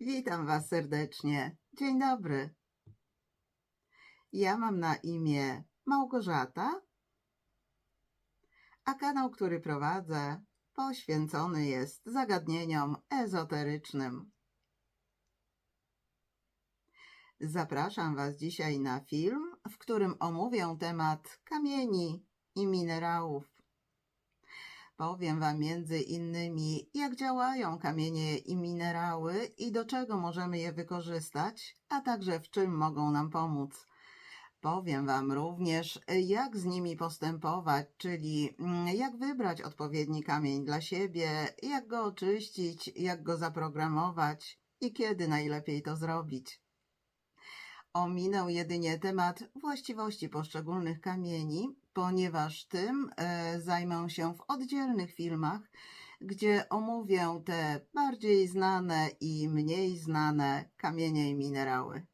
Witam Was serdecznie. Dzień dobry. Ja mam na imię Małgorzata, a kanał, który prowadzę, poświęcony jest zagadnieniom ezoterycznym. Zapraszam Was dzisiaj na film, w którym omówię temat kamieni i minerałów. Powiem Wam między innymi, jak działają kamienie i minerały i do czego możemy je wykorzystać, a także w czym mogą nam pomóc. Powiem Wam również, jak z nimi postępować, czyli mm, jak wybrać odpowiedni kamień dla siebie, jak go oczyścić, jak go zaprogramować i kiedy najlepiej to zrobić. Ominę jedynie temat właściwości poszczególnych kamieni, ponieważ tym e, zajmę się w oddzielnych filmach, gdzie omówię te bardziej znane i mniej znane kamienie i minerały.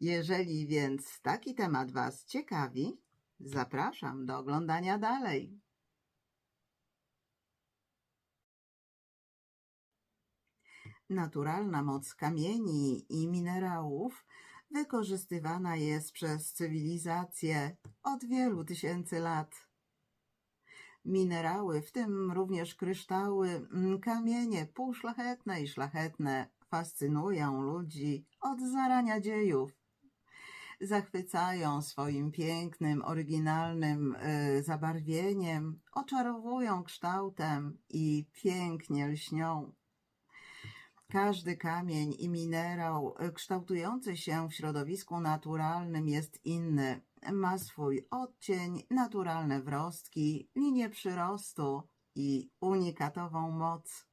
Jeżeli więc taki temat Was ciekawi, zapraszam do oglądania dalej. Naturalna moc kamieni i minerałów wykorzystywana jest przez cywilizację od wielu tysięcy lat. Minerały, w tym również kryształy, mm, kamienie półszlachetne i szlachetne, fascynują ludzi od zarania dziejów. Zachwycają swoim pięknym, oryginalnym y, zabarwieniem, oczarowują kształtem i pięknie lśnią. Każdy kamień i minerał e, kształtujący się w środowisku naturalnym jest inny. Ma swój odcień, naturalne wrostki, linię przyrostu i unikatową moc.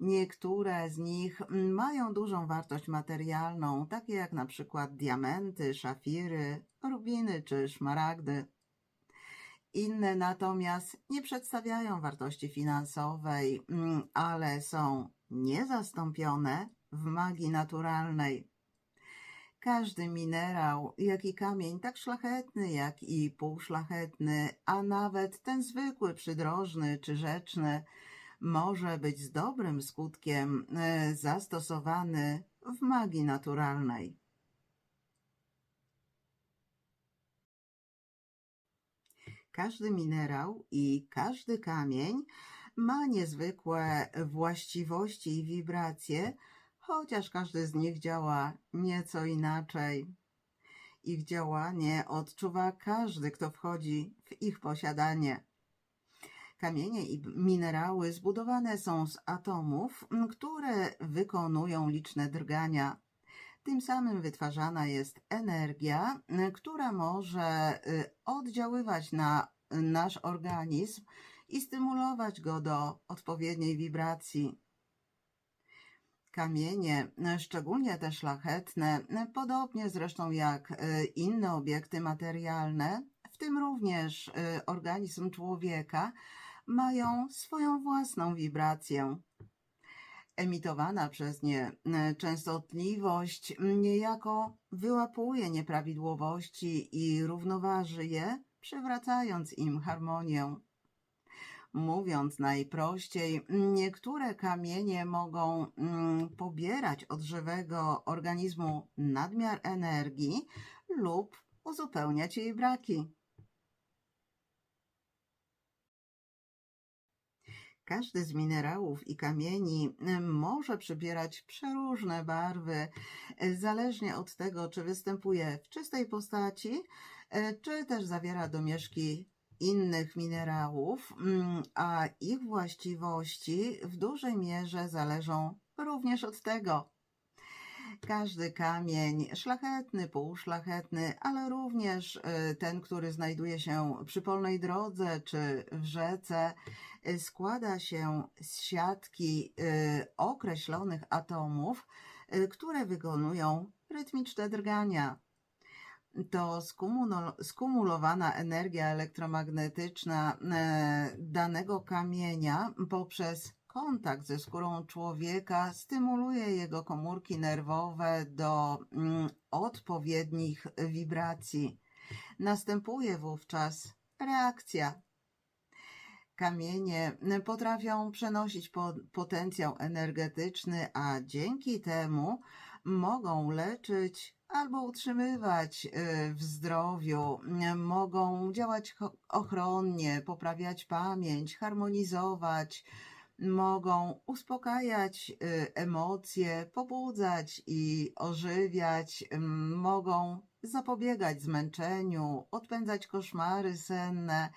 Niektóre z nich mają dużą wartość materialną, takie jak na przykład diamenty, szafiry, rubiny czy szmaragdy. Inne natomiast nie przedstawiają wartości finansowej, mm, ale są niezastąpione w magii naturalnej. Każdy minerał, jak i kamień, tak szlachetny, jak i półszlachetny, a nawet ten zwykły, przydrożny czy rzeczny, może być z dobrym skutkiem e, zastosowany w magii naturalnej. Każdy minerał i każdy kamień ma niezwykłe właściwości i wibracje, chociaż każdy z nich działa nieco inaczej. Ich działanie odczuwa każdy, kto wchodzi w ich posiadanie. Kamienie i minerały zbudowane są z atomów, które wykonują liczne drgania. Tym samym wytwarzana jest energia, która może y, oddziaływać na nasz organizm i stymulować go do odpowiedniej wibracji. Kamienie, szczególnie te szlachetne, podobnie zresztą jak e, inne obiekty materialne, w tym również e, organizm człowieka, mają swoją własną wibrację. Emitowana przez nie e, częstotliwość niejako wyłapuje nieprawidłowości i równoważy je, przywracając im harmonię. Mówiąc najprościej, niektóre kamienie mogą mm, pobierać od żywego organizmu nadmiar energii lub uzupełniać jej braki. Każdy z minerałów i kamieni mm, może przybierać przeróżne barwy, zależnie od tego, czy występuje w czystej postaci, e, czy też zawiera domieszki innych minerałów, mm, a ich właściwości w dużej mierze zależą również od tego. Każdy kamień, szlachetny, półszlachetny, ale również y, ten, który znajduje się przy polnej drodze czy w rzece, y, składa się z siatki y, określonych atomów, które wykonują rytmiczne drgania to skumulowana energia elektromagnetyczna e, danego kamienia poprzez kontakt ze skórą człowieka stymuluje jego komórki nerwowe do mm, odpowiednich wibracji. Następuje wówczas reakcja. Kamienie potrafią przenosić po, potencjał energetyczny, a dzięki temu mogą leczyć albo utrzymywać y, w zdrowiu, mogą działać ochronnie, poprawiać pamięć, harmonizować, mogą uspokajać y, emocje, pobudzać i ożywiać, mogą zapobiegać zmęczeniu, odpędzać koszmary senne,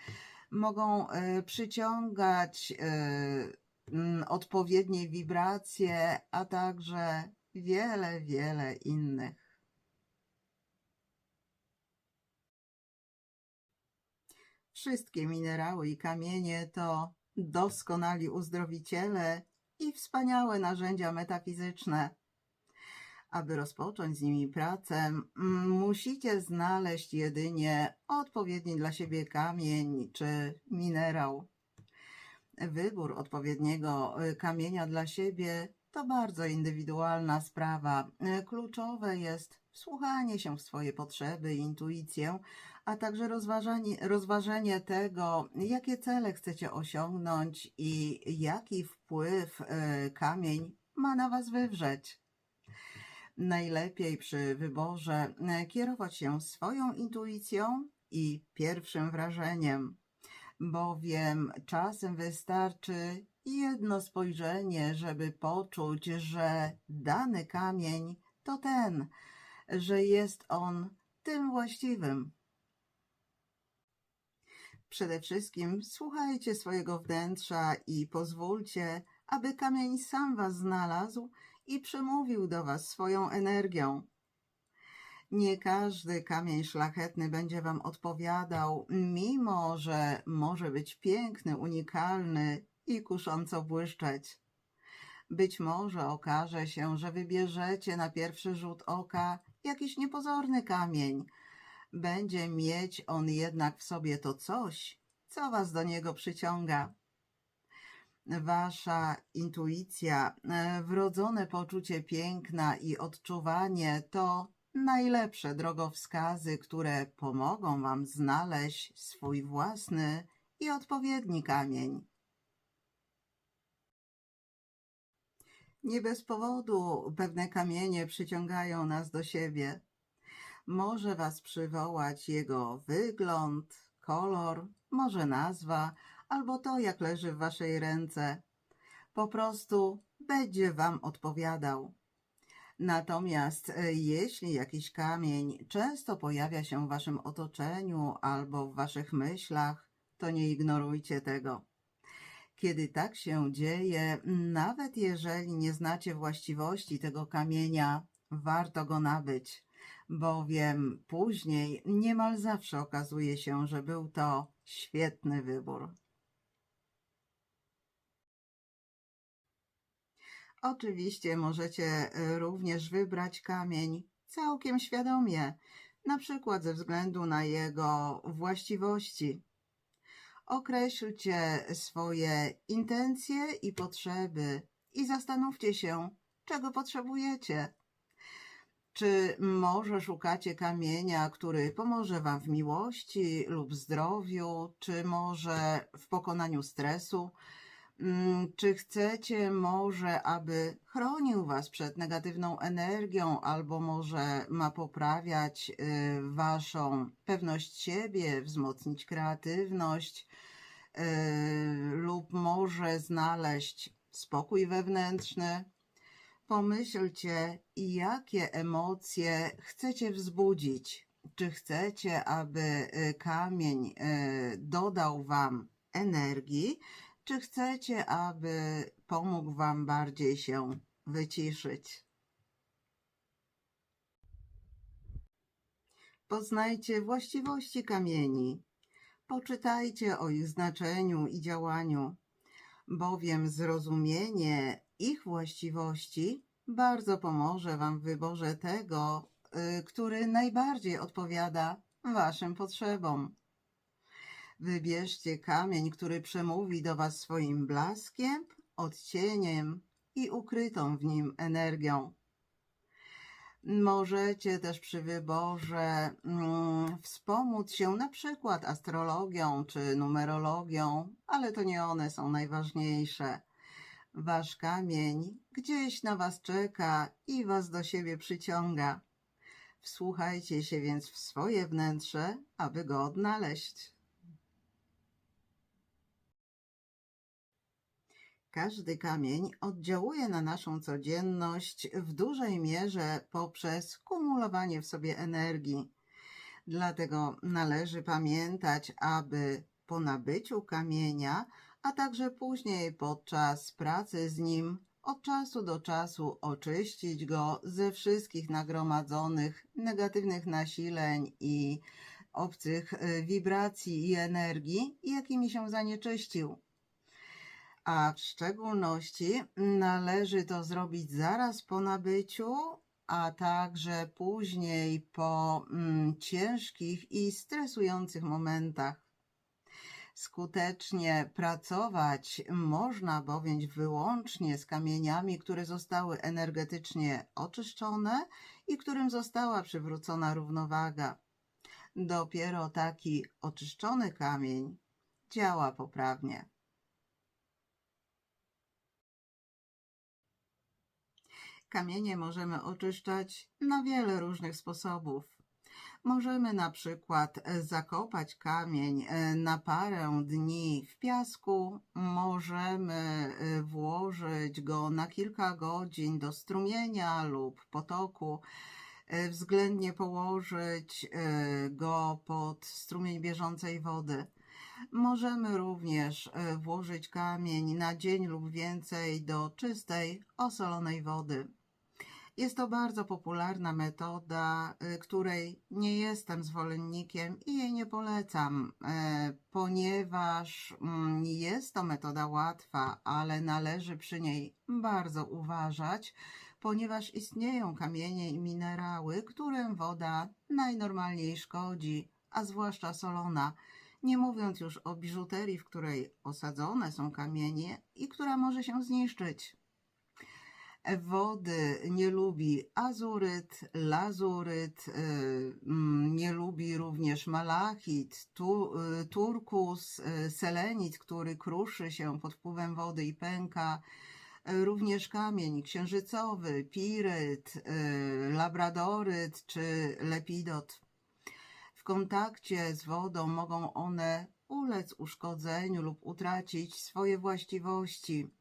mogą y, przyciągać odpowiednie wibracje, a także wiele, wiele innych. Wszystkie minerały i kamienie to doskonali uzdrowiciele i wspaniałe narzędzia metafizyczne. Aby rozpocząć z nimi pracę, mm, musicie znaleźć jedynie odpowiedni dla siebie kamień czy minerał. Wybór odpowiedniego y, kamienia dla siebie to bardzo indywidualna sprawa. Y, Kluczowe jest wsłuchanie się w swoje potrzeby intuicję, a także rozważanie, rozważenie tego, jakie cele chcecie osiągnąć i jaki wpływ y, kamień ma na Was wywrzeć. Najlepiej przy wyborze e, kierować się swoją intuicją i pierwszym wrażeniem, bowiem czasem wystarczy jedno spojrzenie, żeby poczuć, że dany kamień to ten, że jest on tym właściwym. Przede wszystkim słuchajcie swojego wnętrza i pozwólcie, aby kamień sam was znalazł i przemówił do Was swoją energią. Nie każdy kamień szlachetny będzie Wam odpowiadał, mimo że może być piękny, unikalny i kusząco błyszczeć. Być może okaże się, że wybierzecie na pierwszy rzut oka jakiś niepozorny kamień. Będzie mieć on jednak w sobie to coś, co Was do niego przyciąga wasza intuicja, e, wrodzone poczucie piękna i odczuwanie to najlepsze drogowskazy, które pomogą wam znaleźć swój własny i odpowiedni kamień. Nie bez powodu pewne kamienie przyciągają nas do siebie. Może was przywołać jego wygląd, kolor, może nazwa, albo to, jak leży w waszej ręce. Po prostu będzie wam odpowiadał. Natomiast e, jeśli jakiś kamień często pojawia się w waszym otoczeniu albo w waszych myślach, to nie ignorujcie tego. Kiedy tak się dzieje, nawet jeżeli nie znacie właściwości tego kamienia, warto go nabyć, bowiem później niemal zawsze okazuje się, że był to świetny wybór. Oczywiście możecie e, również wybrać kamień całkiem świadomie, na przykład ze względu na jego właściwości. Określcie swoje intencje i potrzeby i zastanówcie się, czego potrzebujecie. Czy może szukacie kamienia, który pomoże Wam w miłości lub zdrowiu, czy może w pokonaniu stresu? Mm, Czy chcecie może, aby chronił Was przed negatywną energią, albo może ma poprawiać y, Waszą pewność siebie, wzmocnić kreatywność, y, lub może znaleźć spokój wewnętrzny? Pomyślcie, jakie emocje chcecie wzbudzić. Czy chcecie, aby y, kamień dodał Wam energii, czy chcecie, aby pomógł Wam bardziej się wyciszyć? Poznajcie właściwości kamieni. Poczytajcie o ich znaczeniu i działaniu, bowiem zrozumienie ich właściwości bardzo pomoże Wam w wyborze tego, y, który najbardziej odpowiada Waszym potrzebom. Wybierzcie kamień, który przemówi do Was swoim blaskiem, odcieniem i ukrytą w nim energią. Możecie też przy wyborze mm, wspomóc się na przykład astrologią czy numerologią, ale to nie one są najważniejsze. Wasz kamień gdzieś na was czeka i was do siebie przyciąga. Wsłuchajcie się więc w swoje wnętrze, aby go odnaleźć. Każdy kamień oddziałuje na naszą codzienność w dużej mierze poprzez kumulowanie w sobie energii. Dlatego należy pamiętać, aby po nabyciu kamienia, a także później podczas pracy z nim, od czasu do czasu oczyścić go ze wszystkich nagromadzonych negatywnych nasileń i obcych y, wibracji i energii, jakimi się zanieczyścił a w szczególności należy to zrobić zaraz po nabyciu, a także później po mm, ciężkich i stresujących momentach. Skutecznie pracować można bowiem wyłącznie z kamieniami, które zostały energetycznie oczyszczone i którym została przywrócona równowaga. Dopiero taki oczyszczony kamień działa poprawnie. Kamienie możemy oczyszczać na wiele różnych sposobów. Możemy na przykład e, zakopać kamień e, na parę dni w piasku, możemy e, włożyć go na kilka godzin do strumienia lub potoku, względnie położyć go pod strumień bieżącej wody. Możemy również włożyć kamień na dzień lub więcej do czystej, osolonej wody. Jest to bardzo popularna metoda, y, której nie jestem zwolennikiem i jej nie polecam, e, ponieważ mm, jest to metoda łatwa, ale należy przy niej bardzo uważać, ponieważ istnieją kamienie i minerały, którym woda najnormalniej szkodzi, a zwłaszcza solona. Nie mówiąc już o biżuterii, w której osadzone są kamienie i która może się zniszczyć. Wody nie lubi azuryt, lazuryt, y, mm, nie lubi również malachit, y, turkus, y, selenit, który kruszy się pod wpływem wody i pęka, również kamień księżycowy, piryt, labradoryt czy lepidot. W kontakcie z wodą mogą one ulec uszkodzeniu lub utracić swoje właściwości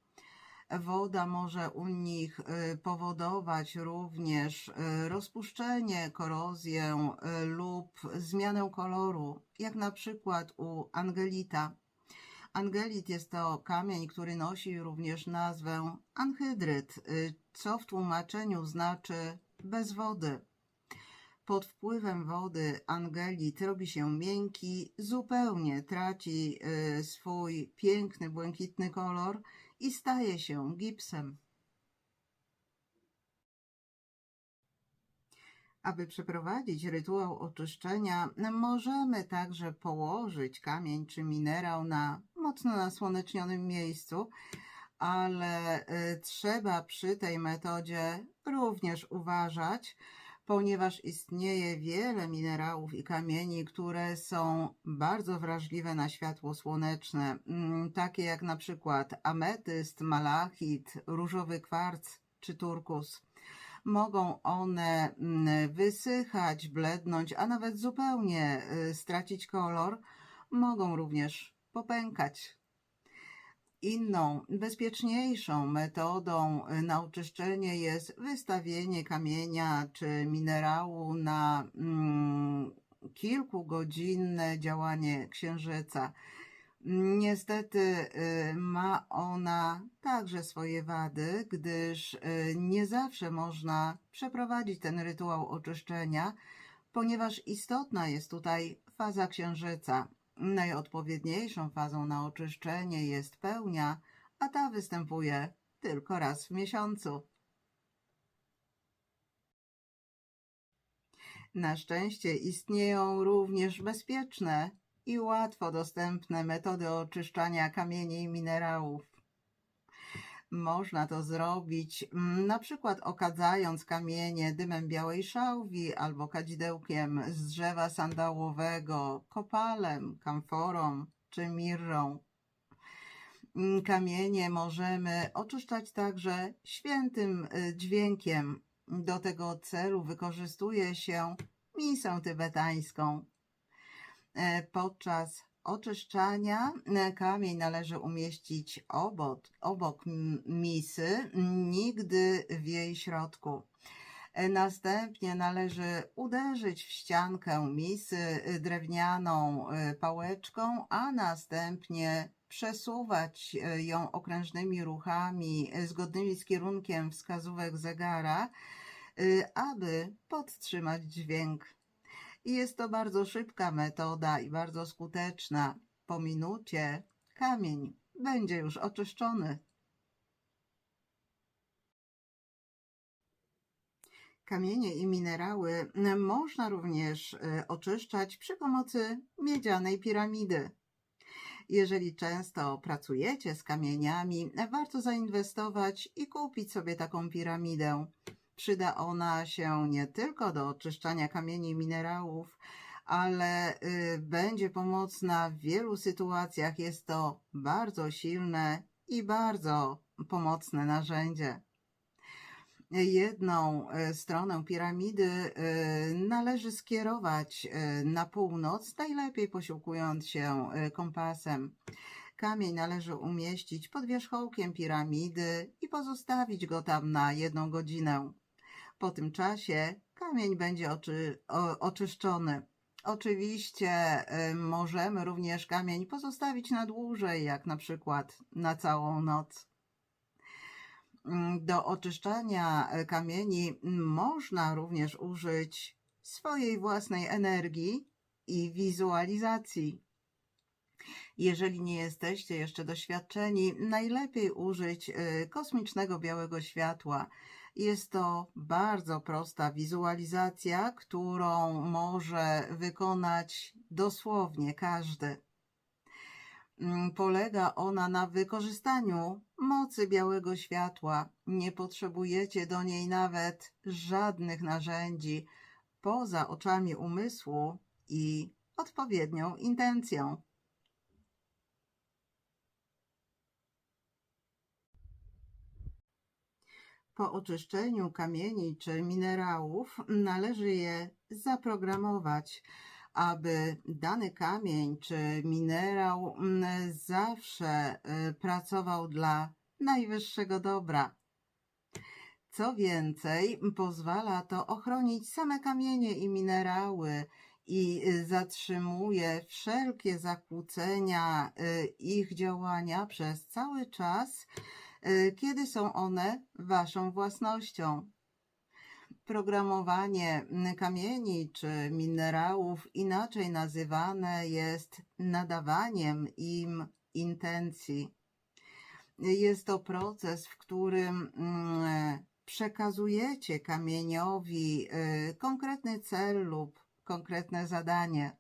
Woda może u nich y, powodować również y, rozpuszczenie, korozję y, lub zmianę koloru, jak na przykład u angelita. Angelit jest to kamień, który nosi również nazwę anhydryt, co w tłumaczeniu znaczy bez wody. Pod wpływem wody angelit robi się miękki, zupełnie traci swój piękny, błękitny kolor i staje się gipsem. Aby przeprowadzić rytuał oczyszczenia, możemy także położyć kamień czy minerał na mocno nasłonecznionym miejscu, ale y, trzeba przy tej metodzie również uważać, ponieważ istnieje wiele minerałów i kamieni, które są bardzo wrażliwe na światło słoneczne, mm, takie jak na przykład ametyst, malachit, różowy kwarc czy turkus. Mogą one mm, wysychać, blednąć, a nawet zupełnie y, stracić kolor. Mogą również popękać. Inną, bezpieczniejszą metodą y, na oczyszczenie jest wystawienie kamienia czy minerału na mm, kilkugodzinne działanie księżyca. Niestety y, ma ona także swoje wady, gdyż y, nie zawsze można przeprowadzić ten rytuał oczyszczenia, ponieważ istotna jest tutaj faza księżyca. Najodpowiedniejszą fazą na oczyszczenie jest pełnia, a ta występuje tylko raz w miesiącu. Na szczęście istnieją również bezpieczne i łatwo dostępne metody oczyszczania kamieni i minerałów. Można to zrobić mm, na przykład okadzając kamienie dymem białej szałwi albo kadzidełkiem z drzewa sandałowego, kopalem, kamforą czy mirrą. Mm, Kamienie możemy oczyszczać także świętym y, dźwiękiem. Do tego celu wykorzystuje się misę tybetańską. E, Podczas oczyszczania e, kamień należy umieścić obok, obok misy, nigdy w jej środku. E, Następnie należy uderzyć w ściankę misy e, drewnianą pałeczką, a następnie przesuwać ją okrężnymi ruchami zgodnymi z kierunkiem wskazówek zegara, aby podtrzymać dźwięk. Jest to bardzo szybka metoda i bardzo skuteczna. Po minucie kamień będzie już oczyszczony. Kamienie i minerały można również e, oczyszczać przy pomocy miedzianej piramidy. Jeżeli często pracujecie z kamieniami, warto zainwestować i kupić sobie taką piramidę. Przyda ona się nie tylko do oczyszczania kamieni i minerałów, ale y, będzie pomocna w wielu sytuacjach. Jest to bardzo silne i bardzo pomocne narzędzie. Jedną y, stronę piramidy y, należy skierować na północ, najlepiej posiłkując się kompasem. Kamień należy umieścić pod wierzchołkiem piramidy i pozostawić go tam na jedną godzinę. Po tym czasie kamień będzie oczy, o, oczyszczony. Oczywiście y, możemy również kamień pozostawić na dłużej, jak na przykład na całą noc. Do oczyszczania y, kamieni można również użyć swojej własnej energii i wizualizacji. Jeżeli nie jesteście jeszcze doświadczeni, najlepiej użyć y, kosmicznego białego światła. Jest to bardzo prosta wizualizacja, którą może wykonać dosłownie każdy. Mm, Polega ona na wykorzystaniu mocy białego światła. Nie potrzebujecie do niej nawet żadnych narzędzi poza oczami umysłu i odpowiednią intencją. Po oczyszczeniu kamieni czy minerałów należy je zaprogramować, aby dany kamień czy minerał zawsze y, pracował dla najwyższego dobra. Co więcej, pozwala to ochronić same kamienie i minerały i y, zatrzymuje wszelkie zakłócenia y, ich działania przez cały czas, kiedy są one waszą własnością. Programowanie kamieni czy minerałów inaczej nazywane jest nadawaniem im intencji. Jest to proces, w którym mm, przekazujecie kamieniowi y, konkretny cel lub konkretne zadanie.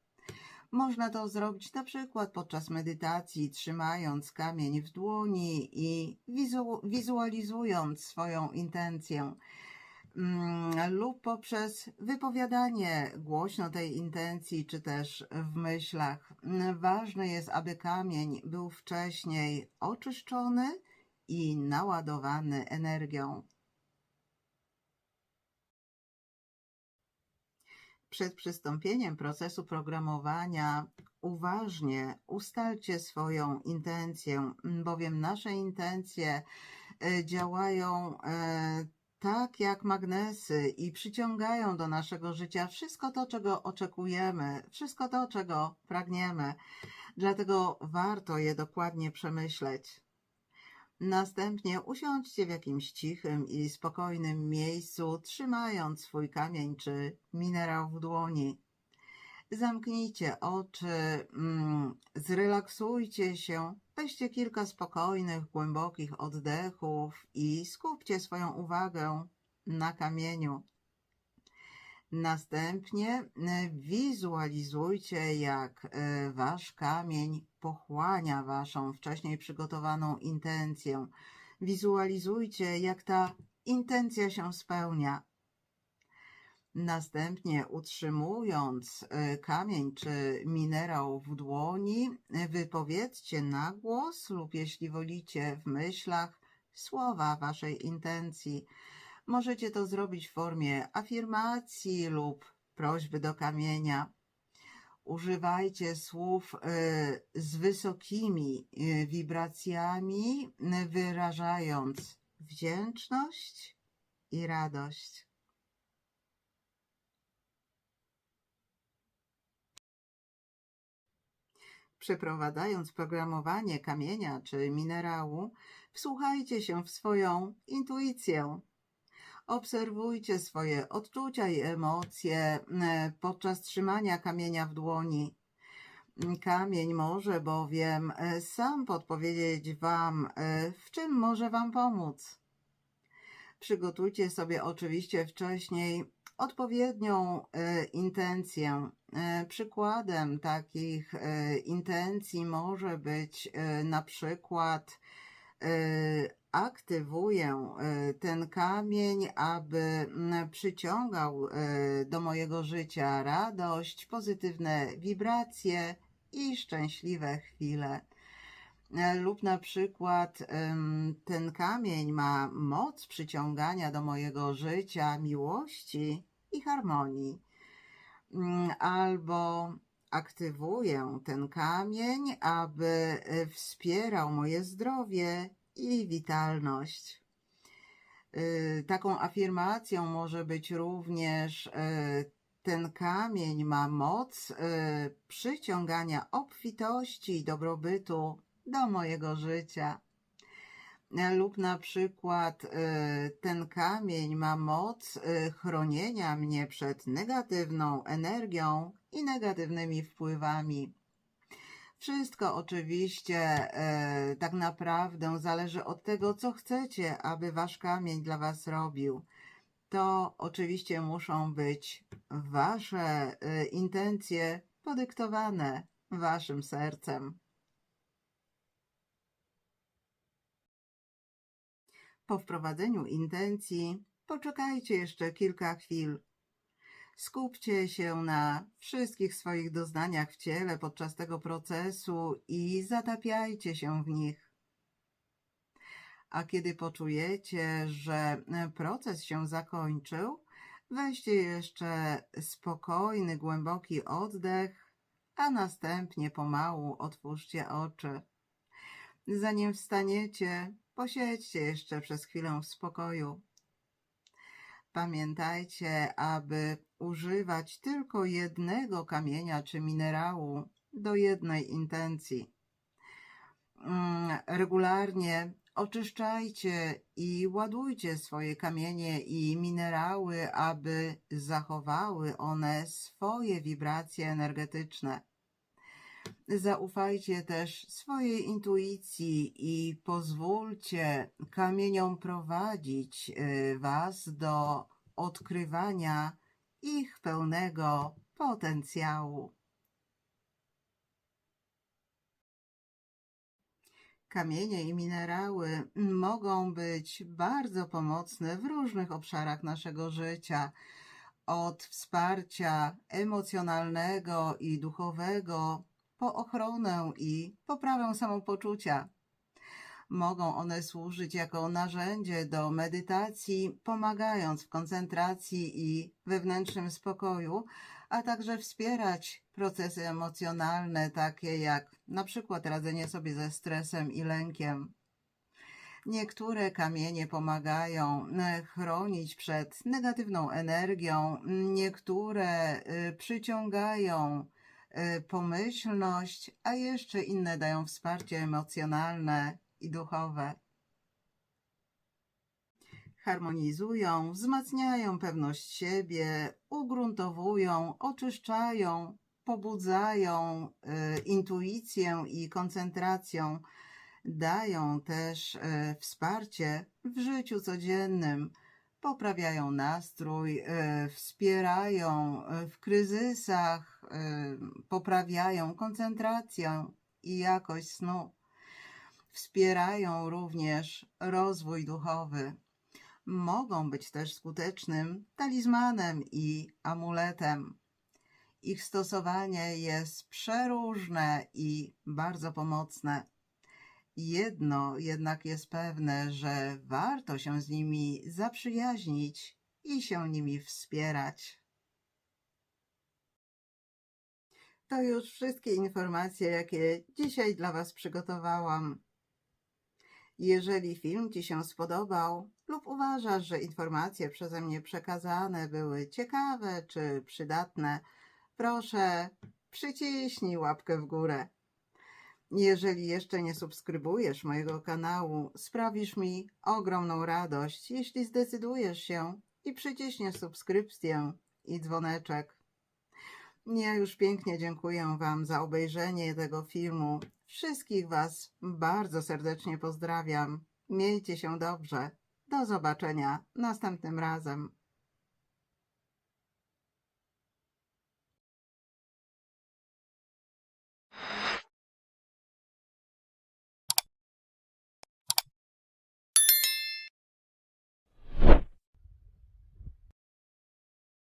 Można to zrobić na przykład podczas medytacji, trzymając kamień w dłoni i wizu- wizualizując swoją intencję, Mm, lub poprzez wypowiadanie głośno tej intencji, czy też w myślach. Ważne jest, aby kamień był wcześniej oczyszczony i naładowany energią. Przed przystąpieniem procesu programowania uważnie ustalcie swoją intencję, bowiem nasze intencje e, działają e, tak jak magnesy i przyciągają do naszego życia wszystko to, czego oczekujemy, wszystko to, czego pragniemy. Dlatego warto je dokładnie przemyśleć. Następnie usiądźcie w jakimś cichym i spokojnym miejscu, trzymając swój kamień czy minerał w dłoni. Zamknijcie oczy, mm, zrelaksujcie się, weźcie kilka spokojnych, głębokich oddechów i skupcie swoją uwagę na kamieniu. Następnie e, wizualizujcie, jak e, wasz kamień pochłania waszą wcześniej przygotowaną intencję. Wizualizujcie, jak ta intencja się spełnia. Następnie utrzymując y, kamień czy minerał w dłoni, wypowiedzcie na głos lub jeśli wolicie w myślach słowa waszej intencji. Możecie to zrobić w formie afirmacji lub prośby do kamienia. Używajcie słów y, z wysokimi wibracjami, wyrażając wdzięczność i radość. Przeprowadzając programowanie kamienia czy minerału, wsłuchajcie się w swoją intuicję. Obserwujcie swoje odczucia i emocje e, podczas trzymania kamienia w dłoni. Kamień może bowiem e, sam podpowiedzieć Wam, e, w czym może Wam pomóc. Przygotujcie sobie oczywiście wcześniej odpowiednią intencję przykładem takich intencji może być na przykład aktywuję ten kamień, aby przyciągał do mojego życia radość, pozytywne wibracje i szczęśliwe chwile. Lub na przykład ten kamień ma moc przyciągania do mojego życia miłości i harmonii. Mm, albo aktywuję ten kamień, aby e, wspierał moje zdrowie i witalność. E, taką afirmacją może być również e, ten kamień ma moc przyciągania obfitości i dobrobytu do mojego życia lub na przykład y, ten kamień ma moc y, chronienia mnie przed negatywną energią i negatywnymi wpływami. Wszystko oczywiście y, tak naprawdę zależy od tego, co chcecie, aby wasz kamień dla was robił. To oczywiście muszą być wasze intencje podyktowane waszym sercem. Po wprowadzeniu intencji poczekajcie jeszcze kilka chwil. Skupcie się na wszystkich swoich doznaniach w ciele podczas tego procesu i zatapiajcie się w nich. A kiedy poczujecie, że proces się zakończył, weźcie jeszcze spokojny, głęboki oddech, a następnie pomału otwórzcie oczy. Zanim wstaniecie, Posiedźcie jeszcze przez chwilę w spokoju. Pamiętajcie, aby używać tylko jednego kamienia czy minerału do jednej intencji. Mm, regularnie oczyszczajcie i ładujcie swoje kamienie i minerały, aby zachowały one swoje wibracje energetyczne. Zaufajcie też swojej intuicji i pozwólcie kamieniom prowadzić y, Was do odkrywania ich pełnego potencjału. Kamienie i minerały mogą być bardzo pomocne w różnych obszarach naszego życia. Od wsparcia emocjonalnego i duchowego po ochronę i poprawę samopoczucia. Mogą one służyć jako narzędzie do medytacji, pomagając w koncentracji i wewnętrznym spokoju, a także wspierać procesy emocjonalne, takie jak na przykład radzenie sobie ze stresem i lękiem. Niektóre kamienie pomagają e, chronić przed negatywną energią, niektóre e, przyciągają Y, pomyślność, a jeszcze inne dają wsparcie emocjonalne i duchowe. Harmonizują, wzmacniają pewność siebie, ugruntowują, oczyszczają, pobudzają y, intuicję i koncentrację, dają też y, wsparcie w życiu codziennym poprawiają nastrój, e, wspierają e, w kryzysach, e, poprawiają koncentrację i jakość snu. Wspierają również rozwój duchowy. Mogą być też skutecznym talizmanem i amuletem. Ich stosowanie jest przeróżne i bardzo pomocne. Jedno jednak jest pewne, że warto się z nimi zaprzyjaźnić i się nimi wspierać. To już wszystkie informacje, jakie dzisiaj dla Was przygotowałam. Jeżeli film Ci się spodobał lub uważasz, że informacje przeze mnie przekazane były ciekawe czy przydatne, proszę przyciśnij łapkę w górę. Jeżeli jeszcze nie subskrybujesz mojego kanału, sprawisz mi ogromną radość, jeśli zdecydujesz się i przyciśniesz subskrypcję i dzwoneczek. Ja już pięknie dziękuję Wam za obejrzenie tego filmu. Wszystkich Was bardzo serdecznie pozdrawiam. Miejcie się dobrze. Do zobaczenia następnym razem.